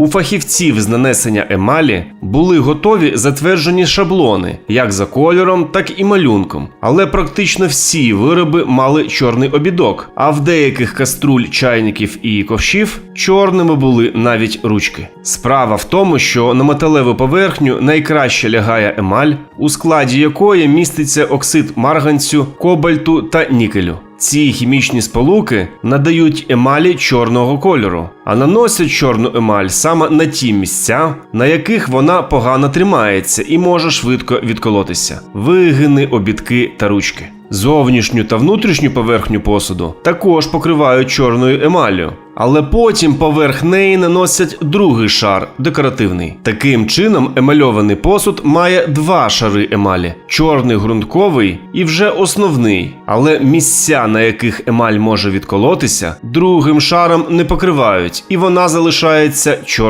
У фахівців з нанесення емалі були готові затверджені шаблони як за кольором, так і малюнком. Але практично всі вироби мали чорний обідок, а в деяких каструль, чайників і ковшів чорними були навіть ручки. Справа в тому, що на металеву поверхню найкраще лягає емаль, у складі якої міститься оксид марганцю, кобальту та нікелю. Ці хімічні сполуки надають емалі чорного кольору, а наносять чорну емаль саме на ті місця, на яких вона погано тримається і може швидко відколотися: вигини, обідки та ручки. Зовнішню та внутрішню поверхню посуду також покривають чорною емаллю, але потім поверх неї наносять другий шар декоративний. Таким чином, емальований посуд має два шари емалі: чорний ґрунтковий і вже основний. Але місця, на яких емаль може відколотися, другим шаром не покривають, і вона залишається чорною.